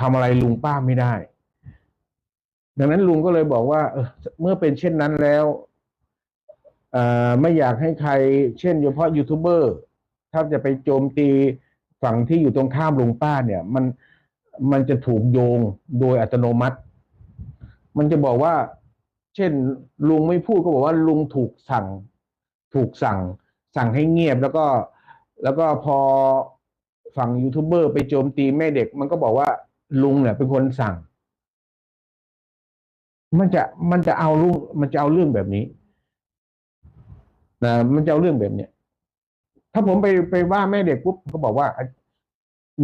ทำอะไรลุงป้าไม่ได้ ดังนั้นลุงก็เลยบอกว่าเออเมื่อเป็นเช่นนั้นแล้วไม่อยากให้ใคร เช่นเฉพาะยูทูบเบอร์ถ้าจะไปโจมตีฝั่งที่อยู่ตรงข้ามลุงป้าเนี่ย มันมันจะถูกโยงโดยอัตโนมัติ มันจะบอกว่า เช่น ลุงไม่พูดก็บอกว่าลุงถูกสั่ง ถูกสั่ง สั่งให้เงียบแล้วก็ แล้วก็พอฝั่งยูทูบเบอร์ไปโจมตีแม่เด็ก มันก็บอกว่า ลุงเนี่ยเป็นคนสั่ง มันจะมันจะเอาลุงมันจะเอาเรื่องแบบนี้นะมันจะเอาเรื่องแบบเนี้ยถ้าผมไปไปว่าแม่เด็กปุ๊บก็บอกว่า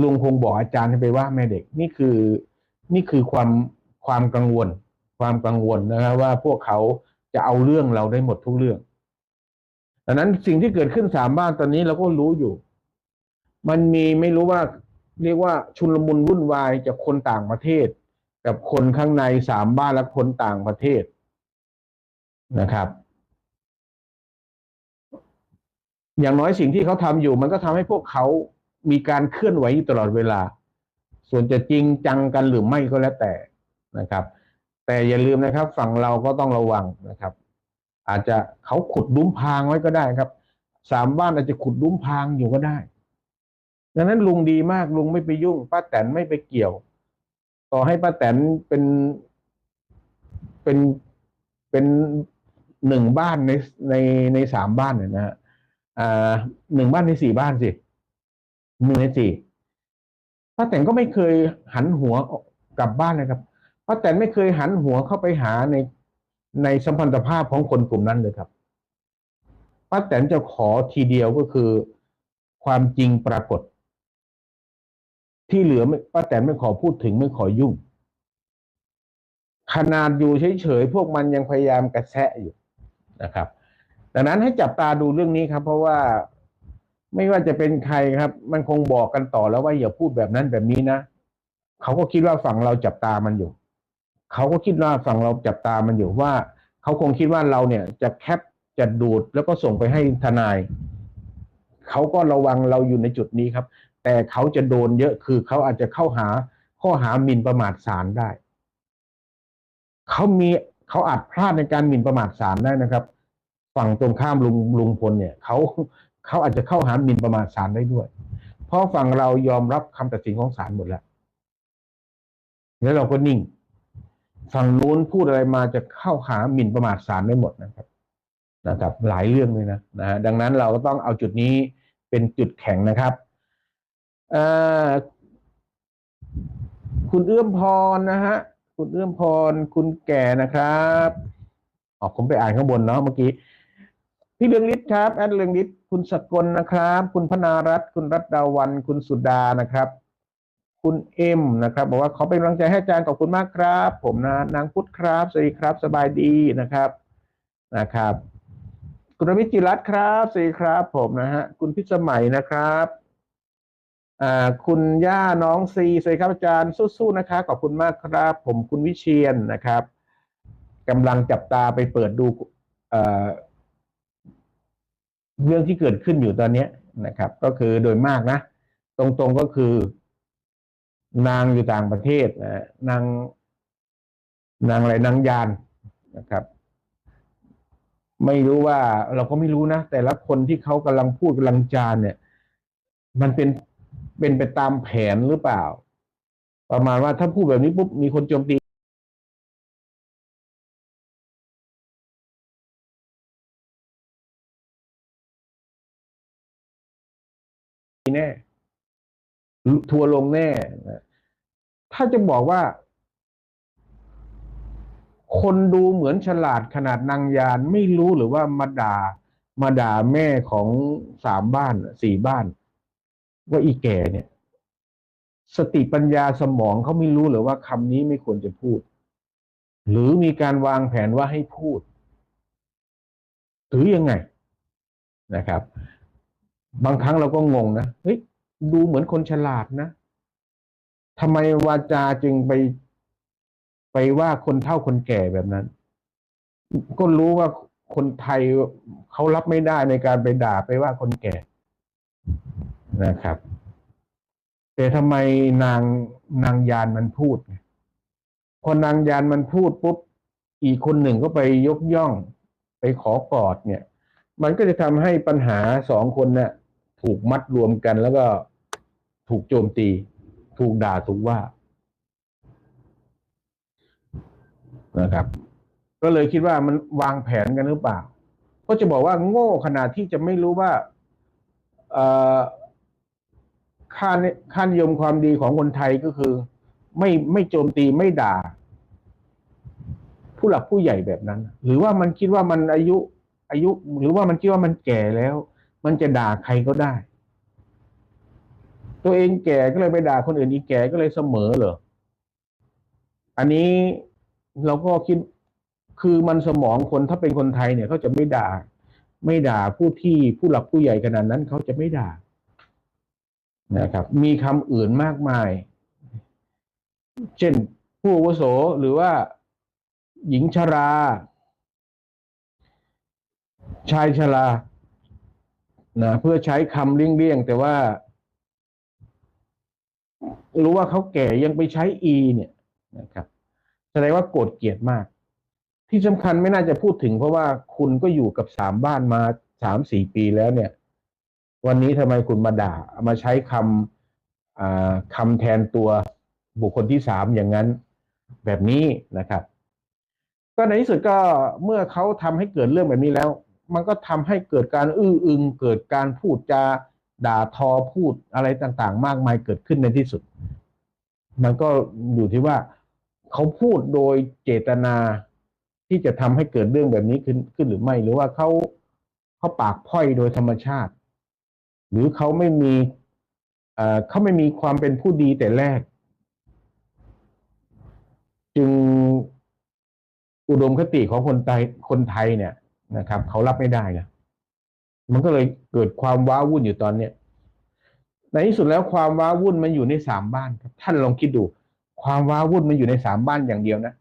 ลุงคงบอกอาจารย์ให้ไปว่าแม่เด็ก นี่คือนี่คือความความกังวล ความกังวลนะครับว่าพวกเขาจะเอาเรื่องเราได้หมดทุกเรื่องดังนั้นสิ่งที่เกิดขึ้นสามบ้านตอนนี้เราก็รู้อยู่ มันมีไม่รู้ว่า เรียกว่าชุลมุนวุ่นวายจากคนต่างประเทศ กับคนข้างในสามบ้านและคนต่างประเทศนะครับ อย่างน้อยสิ่งที่เขาทำอยู่ มันก็ทำให้พวกเขามีการเคลื่อนไหวอยู่ตลอดเวลา ส่วนจะจริงจังกันหรือไม่ก็แล้วแต่นะครับ แต่อย่าลืมนะครับ ฝั่งเราก็ต้องระวังนะครับ อาจจะเขาขุดดุ้มพางไว้ก็ได้ครับ สามบ้านอาจจะขุดดุ้มพางอยู่ก็ได้ ดังนั้นลุงดีมากลุงไม่ไปยุ่งป้าแตนไม่ไปเกี่ยว ต่อให้ป้าแตนเป็นเป็นเป็นหนึ่งบ้านในในในสามบ้านเนี่ยนะฮะอ่าหนึ่งบ้านในสี่บ้านสิหนึ่งในสี่ป้าแตนก็ไม่เคยหันหัวกลับบ้านเลยครับป้าแตนไม่เคยหันหัวเข้าไปหาในในสัมพันธภาพของคนกลุ่มนั้นเลยครับป้าแตนจะขอทีเดียวก็คือความจริงปรากฏ ที่เหลือป้าแตนไม่ขอพูดถึงไม่ขอยุ่ง ขนาดอยู่เฉยๆพวกมันยังพยายามกระแซะอยู่นะครับ ดังนั้นให้จับตาดูเรื่องนี้ครับ เพราะว่าไม่ว่าจะเป็นใครครับ มันคงบอกกันต่อแล้วว่าอย่าพูดแบบนั้นแบบนี้นะเขาก็คิดว่าฝั่งเราจับตามันอยู่ เขาก็คิดว่าฝั่งเราจับตามันอยู่ว่า เขาคงคิดว่าเราเนี่ยจะแคปจะดูดแล้วก็ส่งไปให้ทนาย เขาก็ระวังเราอยู่ในจุดนี้ครับ แต่เขาจะโดนเยอะคือเขาอาจจะเข้าหาข้อหาหมิ่นประมาทศาลได้ เขามีเขาอาจพลาดในการหมิ่นประมาทศาลได้นะครับ ฝั่งตรงข้ามลุงลุงพลเนี่ยเขาเขาอาจจะเข้าหาหมิ่นประมาทศาลได้ด้วย เพราะฝั่งเรายอมรับคำตัดสินของศาลหมดแล้ว แล้วเราก็นิ่ง ฝั่งนู้นพูดอะไรมาจะเข้าหาหมิ่นประมาทศาลได้หมดนะครับนะครับหลายเรื่องเลยนะนะดังนั้นเราก็ต้องเอาจุดนี้เป็นจุดแข็งนะครับ คุณเอื้อมพรนะฮะ คุณเอื้อมพร คุณแก่นะครับอ๋อผมไปอ่านข้างบนเนาะเมื่อกี้ พี่เรืองฤทธิ์ครับ แอดเรืองฤทธิ์ คุณสกลนะครับ คุณพนารัตน์คุณรัตดาวัน คุณสุดานะครับ คุณเอ็มนะครับ บอกว่าขอเป็นกำลังใจให้อาจารย์ขอบคุณมากครับ ผมนะนางพุทธครับ สวัสดีครับ สบายดีนะครับ นะครับ คุณรวิจิรัตน์ครับ สวัสดีครับ ผมนะฮะ คุณพิสมัยนะครับ คุณย่าน้องซีสวัสดีครับอาจารย์สู้ๆนะครับขอบคุณมากครับ ผมคุณวิเชียนนะครับกำลังจับตาไปเปิดดูเรื่องที่เกิดขึ้นอยู่ตอนนี้นะครับ ก็คือโดยมากนะ ตรงๆก็คือ นางอยู่ต่างประเทศนะนางนางอะไรนางยานนะครับ ไม่รู้ว่าเราก็ไม่รู้นะ แต่ละคนที่เขากำลังพูดกำลังจานเนี่ย มันเป็น เป็นไปตามแผนหรือเปล่า ประมาณว่าถ้าพูดแบบนี้ปุ๊บมีคนโจมตีแน่ทัวร์ลงแน่ถ้าจะบอกว่า คนดูเหมือนฉลาดขนาดนางยานไม่รู้หรือว่ามาด่ามาด่าแม่ของสามบ้านสี่บ้าน ว่าอีแก่เนี่ย สติปัญญาสมองเขาไม่รู้หรือว่าคำนี้ไม่ควรจะพูด หรือมีการวางแผนว่าให้พูด หรือยังไงนะครับ บางครั้งเราก็งงนะเฮ้ยดูเหมือนคนฉลาดนะทำไมวาจาจึงไปไปว่าคนเฒ่าคนแก่แบบนั้น ก็รู้ว่าคนไทยเขารับไม่ได้ในการไปด่าไปว่าคนแก่ นะครับ แต่ทำไมนางนางยานมันพูดพอนางยานมันพูดปุ๊บอีกคนหนึ่งก็ไปยกย่องไปขอกอดเนี่ย มันก็จะทำให้ปัญหาสองคนเนี่ยถูกมัดรวมกันแล้วก็ถูกโจมตี ถูกด่าถูกว่านะครับ ก็เลยคิดว่ามันวางแผนกันหรือเปล่า ก็จะบอกว่าโง่ขนาดที่จะไม่รู้ว่าเอ่อ ค่านิค่านิยมความดีของคนไทยก็คือ ไม่ไม่โจมตีไม่ด่า ผู้หลักผู้ใหญ่แบบนั้น หรือว่ามันคิดว่ามันอายุ อายุ หรือว่ามันคิดว่ามันแก่แล้ว มันจะด่าใครก็ได้ ตัวเองแก่ก็เลยไปด่าคนอื่นอีกแก่ก็เลยเสมอเหรออันนี้เราก็คิดคือมันสมองคนถ้าเป็นคนไทยเนี่ยเขาจะไม่ด่า ไม่ด่าผู้ที่ผู้หลักผู้ใหญ่ขนาดนั้นเขาจะไม่ด่า นะครับ มีคำอื่นมากมาย เช่นผู้อาวุโสหรือว่าหญิงชรา ชายชรานะเพื่อใช้คำเลี่ยงๆ แต่ว่า รู้ว่าเขาแก่ยังไปใช้ e เนี่ยนะครับแสดงว่าโกรธเกลียดมาก ที่สำคัญไม่น่าจะพูดถึงเพราะว่าคุณก็อยู่กับสามบ้านมาสามสี่ปีแล้วเนี่ย วันนี้ทำไมคุณมาด่ามาใช้คำคำแทนตัวบุคคลที่สามอย่างนั้นแบบนี้นะครับ ก็ในที่สุดก็เมื่อเขาทำให้เกิดเรื่องแบบนี้แล้ว มันก็ทำให้เกิดการอื้ออึง เกิดการพูดจาด่าทอพูดอะไรต่างๆ มากมายเกิดขึ้นในที่สุด มันก็อยู่ที่ว่าเขาพูดโดยเจตนาที่จะทำให้เกิดเรื่องแบบนี้ขึ้นขึ้นหรือไม่ หรือว่าเขาเขาปากพ้อยโดยธรรมชาติ หรือเขาไม่มีเขาไม่มีความเป็นผู้ดีแต่แรก จึงอุดมคติของคนไทยคนไทยเนี่ยนะครับ เขารับไม่ได้นะมันก็เลยเกิดความว้าวุ่นอยู่ตอนเนี้ยในที่สุดแล้วความว้าวุ่นมันอยู่ในสามบ้านครับ ท่านลองคิดดู ความว้าวุ่นมันอยู่ในสามบ้านอย่างเดียวนะ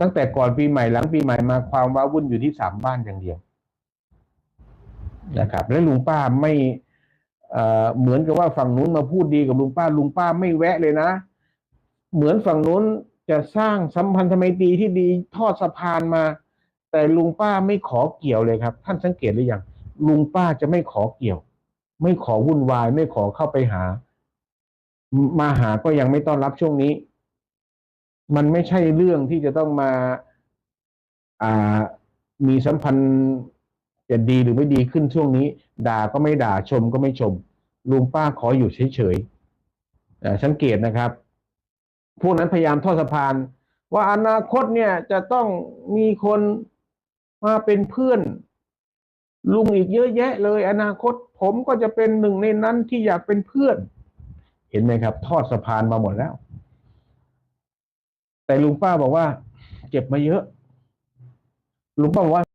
ตั้งแต่ก่อนปีใหม่หลังปีใหม่มาความว้าวุ่นอยู่ที่สามบ้านอย่างเดียว นะครับและลุงป้าไม่เหมือนกับว่าฝั่งนู้นมาพูดดีกับลุงป้าลุงป้าไม่แวะเลยนะ เหมือนฝั่งนู้นจะสร้างสัมพันธไมตรีที่ดีทอดสะพานมา แต่ลุงป้าไม่ขอเกี่ยวเลยครับ ท่านสังเกตหรือยังลุงป้าจะไม่ขอเกี่ยว ไม่ขอวุ่นวาย ไม่ขอเข้าไปหา มาหาก็ยังไม่ต้อนรับช่วงนี้ มันไม่ใช่เรื่องที่จะต้องมา อ่ามีสัมพันธ์ จะดีหรือไม่ดีขึ้นช่วงนี้ ด่าก็ไม่ด่าชมก็ไม่ชม ลุงป้าขออยู่เฉยๆสังเกตนะครับ พวกนั้นพยายามทอดสะพาน ว่าอนาคตเนี่ยจะต้องมีคนมาเป็นเพื่อน ลุงอีกเยอะแยะเลย อนาคตผมก็จะเป็นหนึ่งในนั้นที่อยากเป็นเพื่อน เห็นไหมครับ ทอดสะพานมาหมดแล้ว แต่ลุงป้าบอกว่า เจ็บมาเยอะลุงป้าบอกว่า